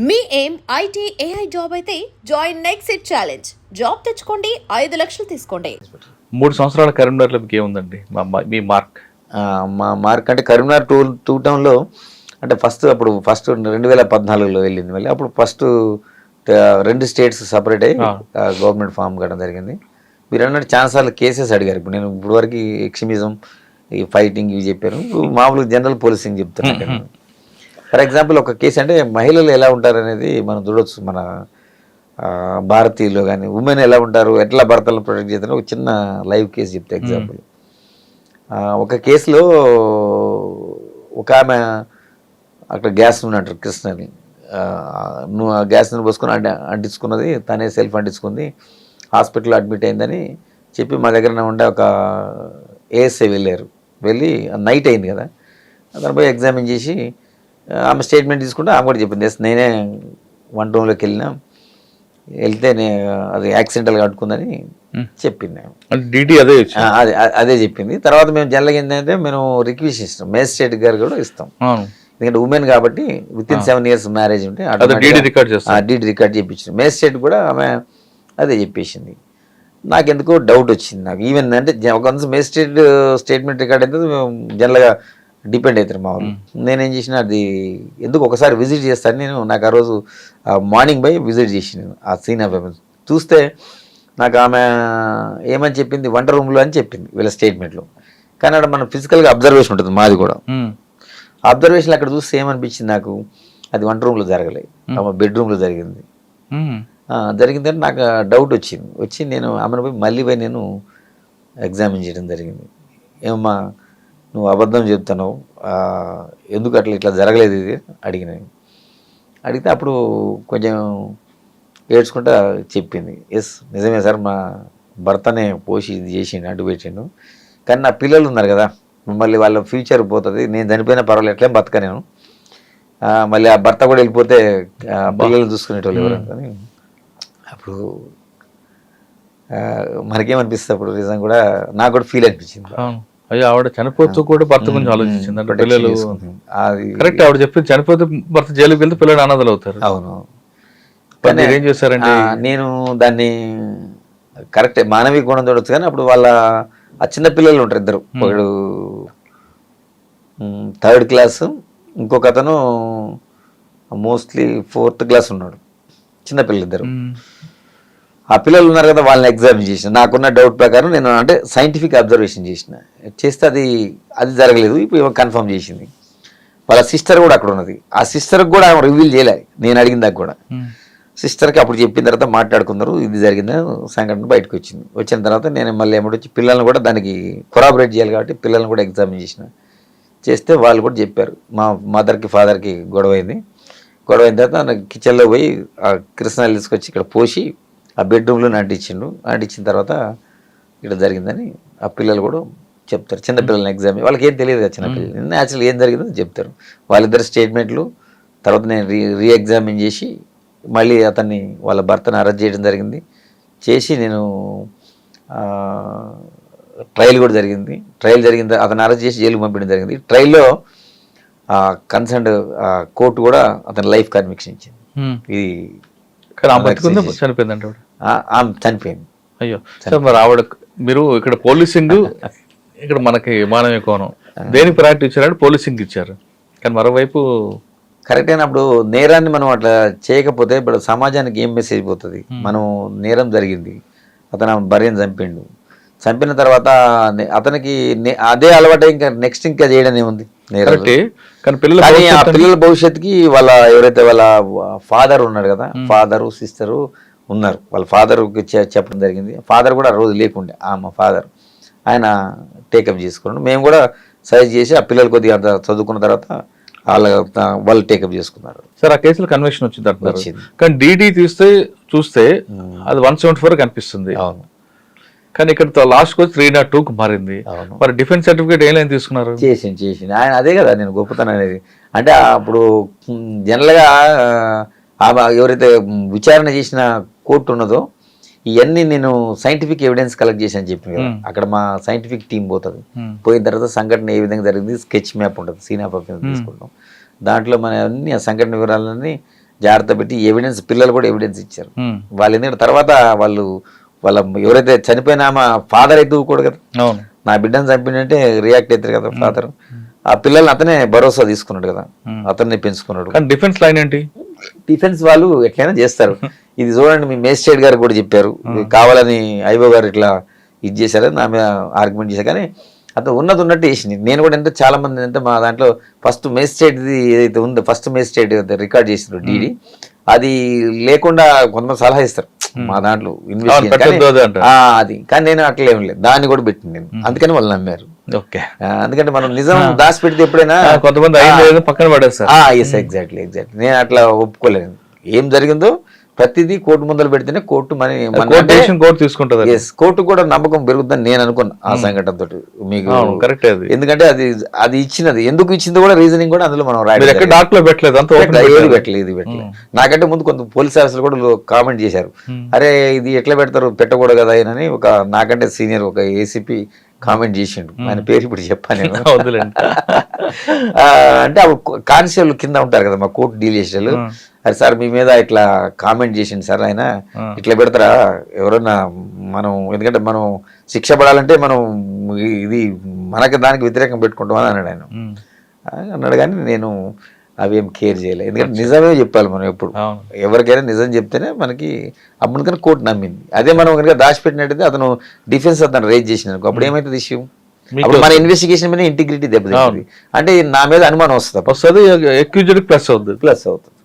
మీ ఏం IT AI job అయితే join next it challenge. Job తెచ్చుకోండి ఐదు లక్షలు తీసుకోండి. మూడు సంవత్సరాల కరీంనగర్లో మీకు ఏముందండి? మా- మా- మీ మార్క్. ఆ, మా మార్క్ అంటే కరీంనగర్ టూ టూ టౌన్లో అంటే ఫస్ట్ అప్పుడు ఫస్ట్ రెండు వేల పద్నాలుగులో వెళ్ళింది మళ్ళీ. అప్పుడు ఫస్ట్ రెండు స్టేట్స్ సపరేట్ అయ్యి ఆ. గవర్నమెంట్ ఫామ్ కట్టడం జరిగింది. మీరు అన్నట్టు చాలాసార్లు కేసెస్ అడిగారు. ఇప్పుడు నేను ఇప్పుడు వరకు ఎక్స్ట్రీమిజం ఈ ఫైటింగ్ ఇవి చెప్పాను. ఇప్పుడు మామూలుగా జనరల్ పోలీసింగ్ చెప్తున్నాను ఫర్ ఎగ్జాంపుల్ ఒక కేసు అంటే మహిళలు ఎలా ఉంటారు అనేది మనం చూడొచ్చు. మన భారతీయులు కానీ ఉమెన్ ఎలా ఉంటారు ఎట్లా భర్తలను ప్రొటెక్ట్ చేస్తారు ఒక చిన్న లైవ్ కేసు చెప్తే ఎగ్జాంపుల్. ఒక కేసులో ఒక ఆమె అక్కడ గ్యాస్ ఉన్నట్టు కృష్ణని. ఆ, నువ్వు ఆ గ్యాస్ని పోసుకొని అంటి అంటించుకున్నది తనే సెల్ఫ్ అంటించుకుంది హాస్పిటల్లో అడ్మిట్ అయిందని చెప్పి మా దగ్గర ఉండే ఒక ఏఎస్ఐ వెళ్ళారు. వెళ్ళి నైట్ అయింది కదా పోయి ఎగ్జామిన్ చేసి ఆమె స్టేట్మెంట్ తీసుకుంటే ఆమె కూడా చెప్పింది ఎస్ నేనే వన్ రూమ్లోకి వెళ్ళినా వెళ్తే అది యాక్సిడెంటల్గా కట్టుకుందని చెప్పింది డీటీ అదే అదే అదే చెప్పింది. తర్వాత మేము జనరల్గా ఏంటంటే మేము రిక్వెస్ట్ ఇస్తాం మేజిస్ట్రేట్ గారు కూడా ఇస్తాం. ఎందుకంటే ఉమెన్ కాబట్టి with in seven years marriage ఉంటే డీడీ రికార్డ్ చేస్తాం. డీడీ రికార్డ్ చేయించింది మేజిస్ట్రేట్ కూడా ఆమె అదే చెప్పేసింది. నాకు ఎందుకో డౌట్ వచ్చింది నాకు. ఈవెన్ అంటే ఒక మేజిస్ట్రేట్ స్టేట్మెంట్ రికార్డ్ అయితే మేము జనరల్గా డిపెండ్ అవుతారు మా వాళ్ళు. నేనేం చేసిన అది ఎందుకు ఒకసారి విజిట్ చేస్తాను నేను? నాకు ఆ రోజు మార్నింగ్ పోయి విజిట్ చేసిన ఆ సీన్ ఆఫ్. చూస్తే నాకు ఆమె ఏమని చెప్పింది? వంట రూమ్లో అని చెప్పింది వీళ్ళ స్టేట్మెంట్లో కానీ అక్కడ మన ఫిజికల్గా అబ్జర్వేషన్ ఉంటుంది మాది కూడా. అబ్జర్వేషన్ అక్కడ చూస్తే ఏమనిపించింది నాకు? అది వంట రూమ్లో జరగలేదు ఆమె బెడ్రూమ్లో జరిగింది. జరిగిందని నాకు డౌట్ వచ్చింది. వచ్చి నేను ఆమెను పోయి మళ్ళీ పోయి నేను ఎగ్జామిన్ చేయడం జరిగింది. ఏమమ్మా నువ్వు అబద్ధం చెప్తున్నావు. ఎందుకు అట్లా ఇట్లా జరగలేదు ఇది? అడిగిన అడిగితే అప్పుడు కొంచెం ఏడ్చుకుంటా చెప్పింది. ఎస్ నిజమే సార్ మా భర్తనే పోసి ఇది చేసిండు అడ్డు పెట్టిండు. కానీ నా పిల్లలు ఉన్నారు కదా మళ్ళీ వాళ్ళ ఫ్యూచర్ పోతుంది నేను చనిపోయినా పర్వాలేదు ఎట్లేం బతక నేను. మళ్ళీ ఆ భర్త కూడా వెళ్ళిపోతే పిల్లలు చూసుకునేటోళ్ళు ఎవరు? అని అప్పుడు మనకేమనిపిస్తుంది అప్పుడు నిజం కూడా నాకు కూడా ఫీల్ అనిపించింది. అయ్యో ఆవిడ చనిపోతూ కూడా భర్త గురించి ఆలోచించింది అంటే పిల్లలు. కరెక్ట్ ఆవిడ చెప్పింది చనిపోతే భర్త జైలుకి వెళ్తే పిల్లలు అనాథలు అవుతారు. అవును. మీరేం చేశారండి? నేను దాన్ని కరెక్ట్ మానవీయ గుణం చూడొచ్చు కానీ అప్పుడు వాళ్ళ ఆ చిన్న పిల్లలు ఉంటారు ఇద్దరు. ఒకడు థర్డ్ క్లాస్ ఇంకొక అతను మోస్ట్లీ ఫోర్త్ క్లాస్ ఉన్నాడు. చిన్న పిల్లలు ఇద్దరు. ఆ పిల్లలు ఉన్నారు కదా వాళ్ళని ఎగ్జామిన్ చేసిన. నాకున్న డౌట్ ప్రకారం నేను అంటే సైంటిఫిక్ అబ్జర్వేషన్ చేసిన. చేస్తే అది అది జరగలేదు. ఇప్పుడు కన్ఫర్మ్ చేసింది. వాళ్ళ సిస్టర్ కూడా అక్కడ ఉన్నది. ఆ సిస్టర్కి కూడా ఆమె రివీల్ చేయలే. నేను అడిగిన దాకా కూడా. సిస్టర్కి అప్పుడు చెప్పిన తర్వాత మాట్లాడుకున్నారు ఇది జరిగింది సంఘటన బయటకు వచ్చింది వచ్చిన తర్వాత నేను మళ్ళీ ఏమిటి వచ్చి పిల్లల్ని కూడా దానికి కొరాబరేట్ చేయాలి కాబట్టి పిల్లల్ని కూడా ఎగ్జామిన్ చేసిన. చేస్తే వాళ్ళు కూడా చెప్పారు. మా మదర్కి ఫాదర్కి గొడవ అయింది. గొడవ అయిన తర్వాత కిచెన్లో పోయి ఆ కృష్ణాలు తీసుకొచ్చి ఇక్కడ పోసి ఆ బెడ్రూమ్లో అంటించిండు అంటించిన తర్వాత ఇక్కడ జరిగిందని ఆ పిల్లలు కూడా చెప్తారు. చిన్న పిల్లల్ని ఎగ్జామ్ వాళ్ళకి ఏం తెలియదు కదా చిన్న పిల్లలు. న్యాచురల్ ఏం జరిగిందో చెప్తారు. వాళ్ళిద్దరు స్టేట్మెంట్లు తర్వాత నేను రీ రీ ఎగ్జామిన్ చేసి మళ్ళీ అతన్ని వాళ్ళ భర్తను అరెస్ట్ చేయడం జరిగింది. చేసి నేను ట్రయల్ కూడా జరిగింది. ట్రయల్ జరిగింది అతను అరెస్ట్ చేసి జైలుకి పంపించడం జరిగింది. ట్రయల్లో కన్సర్న్ కోర్టు కూడా అతని లైఫ్ కన్విక్షన్ ఇచ్చింది. ఇది చనిపోయిందంట ఆమె చనిపోయింది అయ్యో. సార్ మరి ఆవిడ మీరు ఇక్కడ పోలీసింగ్ ఇక్కడ మనకి మానవీయ కోణం. దేనికి ప్రయారిటీ ఇచ్చారంటే పోలీసింగ్ ఇచ్చారు. కానీ మరోవైపు కరెక్ట్ అయినప్పుడు నేరాన్ని మనం అట్లా చేయకపోతే ఇప్పుడు సమాజానికి ఏం మెసేజ్ పోతుంది? మనం నేరం జరిగింది. అతను భార్యను చంపిండు. చంపిన తర్వాత అతనికి అదే అలవాటు ఇంకా నెక్స్ట్ ఇంకా చేయడం ఏముంది నేరం కరెక్టే కానీ ఆ పిల్లల భవిష్యత్తుకి వాళ్ళ ఎవరైతే వాళ్ళ ఫాదర్ ఉన్నాడు కదా ఫాదరు సిస్టరు ఉన్నారు. వాళ్ళ ఫాదర్కి చెప్పడం జరిగింది. ఫాదర్ కూడా ఆ రోజు లేకుండే. ఆ మా ఫాదర్ ఆయన టేకప్ చేసుకున్నాడు. మేము కూడా సజెస్ట్ చేసి ఆ పిల్లలు కొద్దిగా అంత చదువుకున్న తర్వాత వాళ్ళ వాళ్ళు టేకప్ చేసుకున్నారు. సార్ ఆ కేసులో కన్వెక్షన్ వచ్చింది అంటున్నారు. కానీ డీడీ తీస్తే చూస్తే అది వన్ సెవెంటీ ఫోర్ కనిపిస్తుంది. అవును. కానీ ఇక్కడ లాస్ట్ వచ్చి త్రీ నాట్ టూ మారింది. అవును. మరి డిఫెన్స్ సర్టిఫికేట్ ఏం లైన్ తీసుకున్నారు? చేసింది చేసింది. ఆయన అదే కదా నేను గొప్పతనం అనేది. అంటే అప్పుడు జనరల్గా ఎవరైతే విచారణ చేసిన కోర్టు ఉన్నదో ఇవన్నీ నేను సైంటిఫిక్ ఎవిడెన్స్ కలెక్ట్ చేశాను చెప్పిన కదా. అక్కడ మా సైంటిఫిక్ టీం పోతుంది. పోయిన తర్వాత సంఘటన ఏ విధంగా జరిగింది స్కెచ్ మ్యాప్ ఉంటుంది సీన్ ఆఫ్ తీసుకుంటాం. దాంట్లో మన అన్ని ఆ సంఘటన వివరాలన్నీ జాగ్రత్త పెట్టి ఎవిడెన్స్ పిల్లలు కూడా ఎవిడెన్స్ ఇచ్చారు. వాళ్ళు ఎందుకంటే తర్వాత వాళ్ళు వాళ్ళ ఎవరైతే చనిపోయిన ఆమె ఫాదర్ అయితే కూడా కదా. అవును. నా బిడ్డను చంపినంటే రియాక్ట్ అవుతారు కదా ఫాదర్ ఆ పిల్లల్ని అతనే భరోసా తీసుకున్నాడు కదా. అతన్ని పెంచుకున్నాడు. కానీ డిఫెన్స్ లైన్ ఏంటి? డిఫెన్స్ వాళ్ళు ఎట్లయినా చేస్తారు. ఇది చూడండి మీ మేజిస్ట్రేట్ గారు కూడా చెప్పారు. కావాలని ఐబో గారు ఇట్లా ఇది చేశారు నా మీద ఆర్గ్యుమెంట్ చేశారు. కానీ అతను ఉన్నది ఉన్నట్టు చేసింది. నేను కూడా ఎంత చాలా మంది అంటే మా దాంట్లో ఫస్ట్ మేజిస్ట్రేట్ ఏదైతే ఉందో ఫస్ట్ మేజిస్ట్రేట్ రికార్డ్ చేసిన డీడీ అది లేకుండా కొంతమంది సలహా ఇస్తారు. మా దాంట్లో అది కానీ నేను అట్లా ఏం లేదు. దాన్ని కూడా పెట్టింది నేను. అందుకని వాళ్ళు నమ్మారు. ఓకే ఎందుకంటే మనం నిజం దాచి పెడితే ఎప్పుడైనా ఆ, కొంతమంది ఏదో పక్కన పడేస్తారు ఎస్ ఎగ్జాక్ట్లీ ఎగ్జాక్ట్లీ నేను అట్లా ఒప్పుకోలేను. ఏం జరిగిందో ప్రతిదీ కోర్టు ముందర పెడితేనే కోర్టు మన కోర్టు తీసుకుంటుంది. ఎస్ కోర్టు కూడా నమ్మకం పెరుగుతుందని నేను అనుకున్నా ఆ సంఘటన తోటి మీకు కరెక్ట్ అది. ఎందుకంటే అది అది ఇచ్చినది. ఎందుకు ఇచ్చిందో కూడా రీజనింగ్ కూడా అందులో మనం మీరు రాయడం ఎక్కడ డాక్లో పెట్టలేదు అంత పెట్టలేదు, ఏది పెట్టలేదు. ఇది పెట్టలేదు. నాకంటే ముందు కొంత పోలీస్ ఆఫీసర్లు కూడా కామెంట్ చేశారు. అరే ఇది ఎట్లా పెడతారు? పెట్టకూడదు కదా అని ఒక నాకంటే సీనియర్ ఒక ఏసీపీ కామెంట్ చేసిండు. ఆయన పేరు ఇప్పుడు చెప్పాను నేను. అంటే కానిస్టేబుల్ కింద ఉంటారు కదా మా కోర్టు డీల్ చేసేవాళ్ళు అరే సార్ మీ మీద ఇట్లా కామెంట్ చేసిండు సార్ ఆయన. ఇట్లా పెడతారా? ఎవరన్నా మనం ఎందుకంటే మనం శిక్ష పడాలంటే మనం ఇది మనకి దానికి వ్యతిరేకం పెట్టుకుంటాం అని అన్నాడు ఆయన అన్నాడు కానీ నేను అవి ఏం కేర్ చేయలేదు ఎందుకంటే నిజమే చెప్పాలి మనం ఎప్పుడు. ఎవరికైనా నిజం చెప్తేనే మనకి అప్పుడు కోర్టు నమ్మింది. అదే మనం కనుక దాచిపెట్టినట్టయితే అతను డిఫెన్స్ అతను రేజ్ చేసిన అప్పుడు ఏమైతుంది ఇష్యూ అప్పుడు మన ఇన్వెస్టిగేషన్ మీద ఇంటిగ్రిటీ దెబ్బతింటుంది. అంటే నా మీద అనుమానం వస్తుంది వస్తుంది ఎక్యూజ్డ్ ప్లస్ అవుద్ది. ప్లస్ అవుతుంది.